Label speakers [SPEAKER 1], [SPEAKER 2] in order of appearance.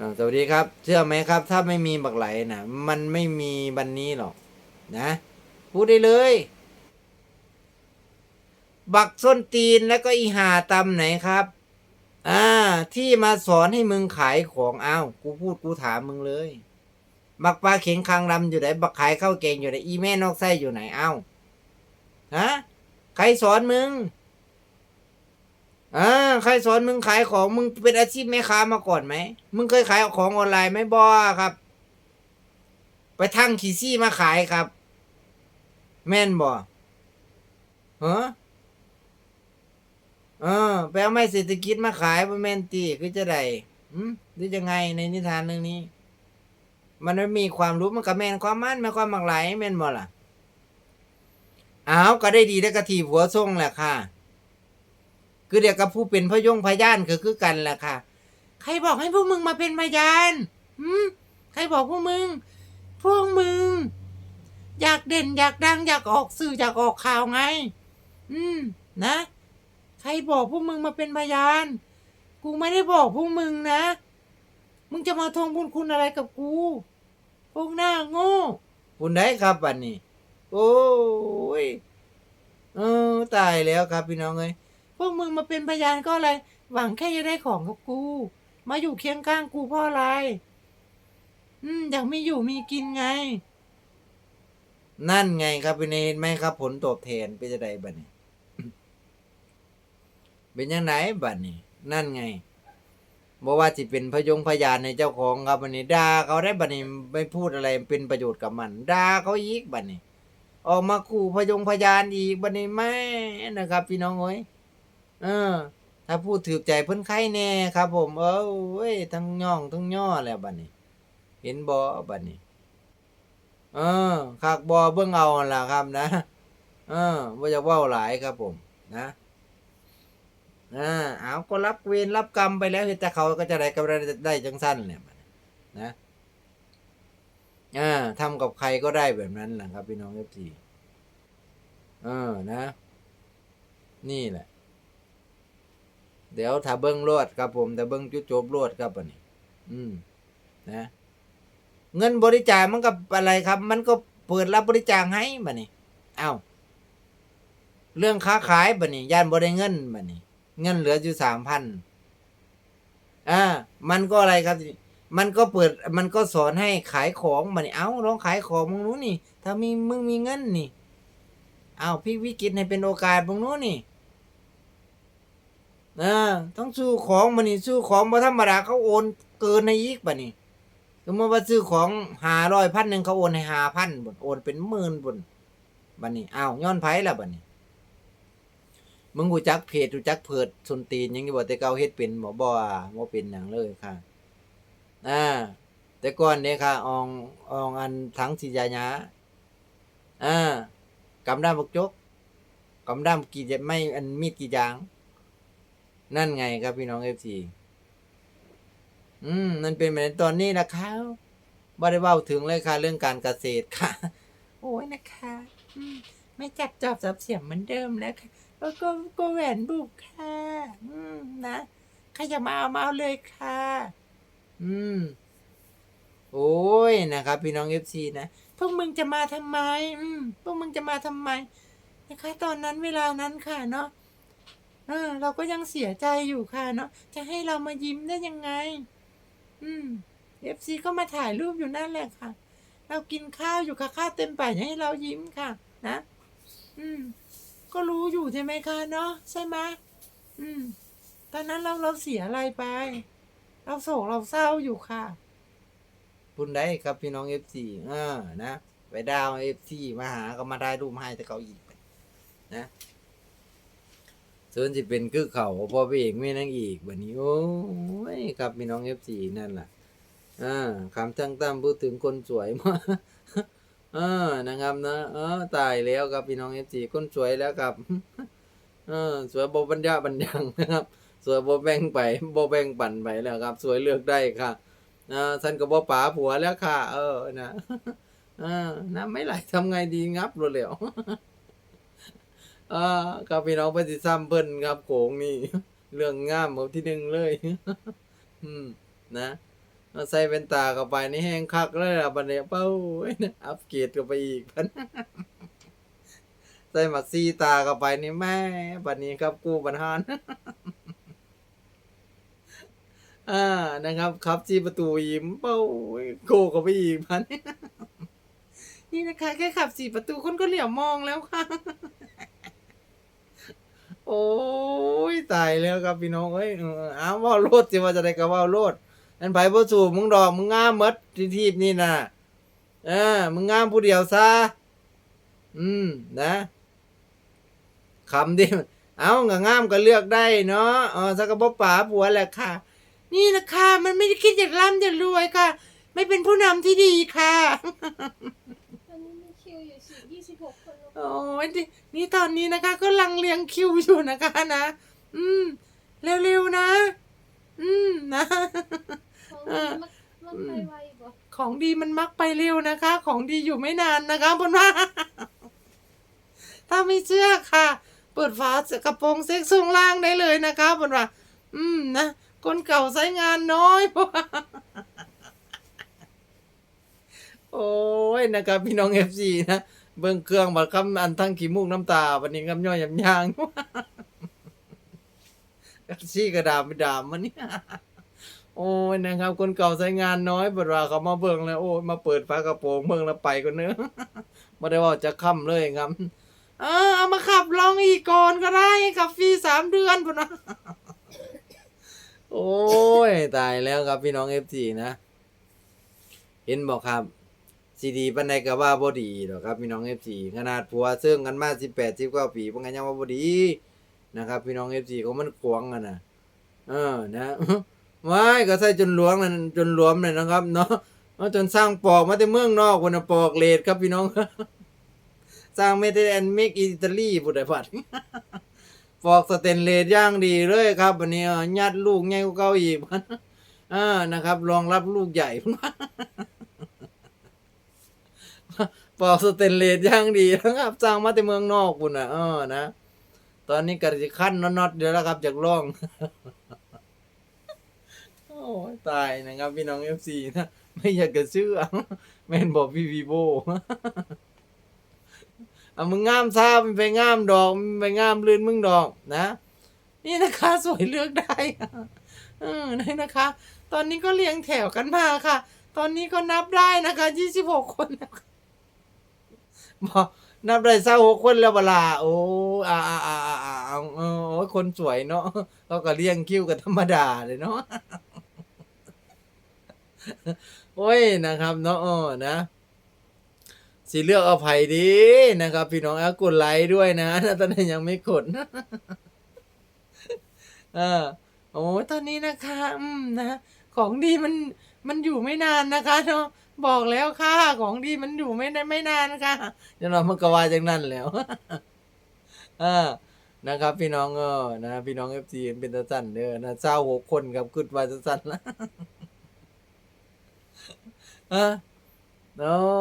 [SPEAKER 1] สวัสดีครับ เชื่อไหมครับ ถ้าไม่มีบักไหลนะมันไม่มีบันนี้หรอก นะ พูดได้เลย บักส้นตีนแล้วก็อีหาตำไหนครับ อ่า ที่มาสอนให้มึงขายของอ้าวกูพูดกูถามมึงเลย บักปลาเข็งคางดำอยู่ไหนบักขายข้าวเก่งอยู่ไหนอีแม่นอกไส้อยู่ไหนเอ้าฮะใครสอนมึง อ่าใครสอนมึงขายของมึงเป็นอาชีพแม่ค้ามาก่อนไหมมึงเคยขายของออนไลน์ไหมบอครับ ไปทั้งขี่ซี่มาขายครับ แม่นบอฮะเออไปเอาไม้เศรษฐกิจมาขายบ่แม่นตีคือจะได้อืมหรือจะไงในนิทานเรื่องนี้ มันไม่มีความรู้มันก็แม่นความมั่นแม่นความหมากไหลายแม่นบ่ล่ะอ้าวก็ได้ดีได้กระถีบหัวส่งแหละค่ะ คือเดียวกับผู้เป็นพยงพยานก็คือกันแหละค่ะ ใครบอกให้พวกมึงมาเป็นพยานหืมใครบอกพวกมึง พวกมึง อยากเด่นอยากดังอยากออกสื่ออยากออกข่าวไง อืม นะ ใครบอกพวกมึงมาเป็นพยาน กูไม่ได้บอกพวกมึงนะ มึงจะมาทวงบุญคุณอะไรกับกู พวกหน้าโง่คุณได้ครับบัดนี้ โอ้ยเออตายแล้วครับพี่น้องเอ้ย พวกมึงมาเป็นพยานก็อะไร หวังแค่จะได้ของกับกู มาอยู่เคียงข้างกูเพราะอะไร อืมอยากมีอยู่มีกินไง นั่นไงครับเป็นเห็นไหมครับ ผลตอบแทนเป็นจะไดบัดนี้ เป็นยังไงบัดนี้ นั่นไงบอกว่าสิเป็นพยงพยานในเจ้าของครับบัดนี้ด่าเขาได้บัดนี้ไม่พูดอะไรเป็นประโยชน์กับมันด่าเขาอีกบัดนี้ ออกมาขู่พยงพยานอีกบัดนี้แม่นะครับ พี่น้องเอ้ย เออ ถ้าพูดถือใจเพิ่นไข่แน่ครับ ผม เอ้ยทั้งย่องทั้งย่อแล้วบัดนี้ เห็นบ่บัดนี้ เออคักบ่เบิ่งเอาล่ะครับนะเออบ่อยากเว้าหลายครับ ผม นะอ่าเอาก็รับเวรรับกรรมไปแล้วเฮ็ดแต่เขาก็จะได้ก็ได้ได้จังสั้นแหละนี้นะอ่าทำกับใครก็ได้แบบนั้นแหละครับพี่น้อง FC เออนะ นี่แหละ เดี๋ยวถ้าเบิ้งรวดครับผมแต่เบิ้งจุดจบรวดครับอันนี้ อืมนะเงินบริจาคมันก็อะไรครับ มันก็เปิดรับบริจาคให้บัดนี้เอ้าเรื่องค้าขายบัดนี้ย่านบ่ได้เงินบัดนี้ เงินเหลืออยู่สามพันอ่ามันก็อะไรครับ มันก็เปิด มันก็สอนให้ขายของบัดนี้ เอ้าลองขายของมึงนู้นนี่ ถ้ามีมึงมีเงินนี่ เอ้าพี่วิกฤตให้เป็นโอกาสมึงนู้นี่ นี่เออต้องซื้อของมานี่ซื้อของบ่ธรรมดาเขาโอนเกินในอีกบัดนี้สมมติว่าซื้อของหาร้อยพันหนึ่งเขาโอนให้หาพันบุนโอนเป็นหมื่นบุนบัดนี้อ้าวย้อนไผล่ะบัดนี้ มึงกูจักเพจกูจักเพิดสนตีนยังอยู่บ่แต่เก่าเฮ็ดเป็นบ่บ่ว่าบ่เป็นหยังเลยค่ะอ่าแต่ก่อนเนี่ยค่ะอองอองอันถังสียายาอ่ากำด้ามบกจกกำด้ามกี่จะไม่อันมีดกี่ยาง นั่นไงครับพี่น้องเอฟซีอืมนั่นเป็นแบบตอนนี้นะครับบ่ได้เว้าถึงเลยค่ะ เรื่องการเกษตรค่ะ โอ้ยนะคะอืมไม่จับจอบจับเสียงเหมือนเดิมแล้วค่ะแล้วก็ก็แหวนบุกค่ะอืมนะใครจะมาเอามาเอาเลยค่ะ อืม โอ้ยนะครับ พี่น้องเอฟซีนะพวกมึงจะมาทำไม อืมพวกมึงจะมาทำไมนะคะ ตอนนั้นเวลานั้นค่ะเนาะ เออ เราก็ยังเสียใจอยู่ค่ะเนาะจะให้เรามายิ้มได้ยังไง อืมเอฟซีก็มาถ่ายรูปอยู่นั่นแหละค่ะ เรากินข้าวอยู่ค่ะข้าวเต็มปากให้เรายิ้มค่ะ นะอืม ก็รู้อยู่ใช่ไหมคะเนาะใช่ไหมอืม ตอนนั้นเราเราเสียอะไรไป เราโศกเราเศร้าอยู่ค่ะคุณได้ครับพี่น้องเอฟซีอ่านะไปดาวเอฟซีมาหาก็มาได้รูปให้แต่เขาอีกนะ ส่วนสิเป็นคือเขาพอไปเอกไม่นั่งอีกแบัดนี้ โอ้ยครับพี่น้องเอฟซีนั่นแหละอ่าคำทั้งตั้มพูดถึงคนสวยมาเออนะครับนะเออตายแล้วครับพี่น้องเอฟซีคนสวยแล้วครับเออสวยบบัญญาบัญญังนะครับ สวยบแบ่งไปบแบ่งปั่นไปแล้วครับ สวยเลือกได้ค่ะอ่าฉันก็บป๋าผัวแล้วค่ะ เออนะเออน้ำไม่ไหลทำไงดีงับรวดเร็ว อ่าครับพี่น้องปสิซ้ำเพิ่นครับโขงนี่ เรื่องงามเอาที่หนึ่งเลย อืมนะเอาใส่เป็นตาเข้าไปนี่แห้งคักเลยล่ะบัดนี้เป้าอัปเกรดเข้าไปอีกพันใส่หมักซีตาเข้าไปนี่แม่บัดนี้ครับกูบันหารอ่านะครับครับที่ประตูยิ้มเป้าโกเข้าไปอีกพันนี่นะคะแค่ขับสี่ประตูคนก็เหลียวมองแล้วค่ะ โอ้ยตายแล้วครับพี่น้องเอ้ยเอออ้าวว่าโลดสิว่าจะได้ก็ว่าโลดอันไผบ่สู่มึงดอกมึงงามหมดที่ทีบนี่น่ะเออมึงงามผู้เดียวซะอืมนะคำดิเอางงามก็เลือกได้เนาะเออสักกะบ่ป๋าผัวแหละค่ะ นี่นะคะมันไม่ได้คิดจะร่ำจะรวยค่ะ ไม่เป็นผู้นำที่ดีค่ะ โอ้ยนี่นี่ตอนนี้นะคะก็ลังเลียงคิวอยู่นะคะนะ อืม เร็วๆนะ อืมนะ
[SPEAKER 2] ของมันมันไปไวกว่า
[SPEAKER 1] ของดีมันมักไปเร็วนะคะ ของดีอยู่ไม่นานนะคะบนว่า ถ้าไม่เชื่อค่ะ เปิดฝากระโปรงเซ็กซ์ทรงล่างได้เลยนะคะบนว่า อืมนะคนเก่าใช้งานน้อยเพราะว่าโอ้ยนะครับพี่น้องเอฟซีนะ เบิ่งเครื่องบัดคำอันทั้งขี้มูกน้ำตาวันนี้คำย่อยยำยางซี่กระดามไปดามมันเนี่ยโอ้ยนะครับ คนเก่าใช้งานน้อยบดว่าเขามาเบิ่งแล้วโอ้ยมาเปิดฝากระโปรงเบิ่งแล้วไปก็เนื้อะไม่ได้ว่าจะค่ำเลยครับเออเอามาขับลองอีกก่อนก็ได้ขับฟรีสามเดือนพุ่นนะโอ้ย ตายแล้วครับพี่น้องเอฟซีนะ เห็นบอกครับ ซีดีปันใดก็ว่าบ่ดีดอกครับพี่น้อง FC ขนาดผัวซึ่งกันมา18 19ปีเพิ่นก็ยังว่าบ่ดีนะครับ พี่น้อง FC ของมันขวางกันน่ะเออนะว้ายก็ใส่จนหลวงนั่นจนหลวมเลยนะครับ เนาะเอาจนสร้างปอกมาแต่เมืองนอกพุ่นปอกเลดครับพี่น้อง สร้างเมเทแอนเมกอิตาลีพุ่นได้พัดปอกสเตนเลสย่างดีเลยครับวันนี้เอายัดลูกใหญ่กว่าเก่าอีกพันอ่านะครับรองรับลูกใหญ่พุ่น ปอกสเตนเลสย่างดีนะครับสร้างมาแต่เมืองนอกพุ่นะเออนะตอนนี้ก็สิขั้นน็อตเดี๋ยวแล้วครับจากร่องโอ้ตายนะครับ พี่น้อง FC นะไม่อยากจะเชื่อแม่นบอกพี่วีโบเอามึงงามซามันไปงามดอกมันไปงามลื่นมึงดอกนะ นี่นะคะสวยเลือกได้เออนี่นะคะ ตอนนี้ก็เรียงแถวกันมาค่ะ ตอนนี้ก็นับได้นะคะยี่สิบหกคนแล้วค่ะ บอกนับได้เศร้าหกคนแล้วเวลา โอ้อ่าอ่าอ่าอ่าโอ้คนสวยเนาะเราก็เรียงคิ้วกันธรรมดาเลยเนาะโอ้ยนะครับ เนาะนะสิเลือกเอาไผ่ดีนะครับ พี่น้องเอากดไลค์ด้วยนะตอนนี้ยังไม่กดเออโอ้ตอนนี้นะคะ อืมนะของดีมันมันอยู่ไม่นานนะคะเนาะ บอกแล้วค่ะ ของดีมันอยู่ไม่ได้ไม่นานค่ะจะนอนมันก็ว่าจากนั้นแล้วอ่านะครับ พี่น้องเออนะพี่น้องเอฟซีเป็นตาสั้นเด้อนะเจ้าหกคนครับกึดว่าสั้นละอะเนาะ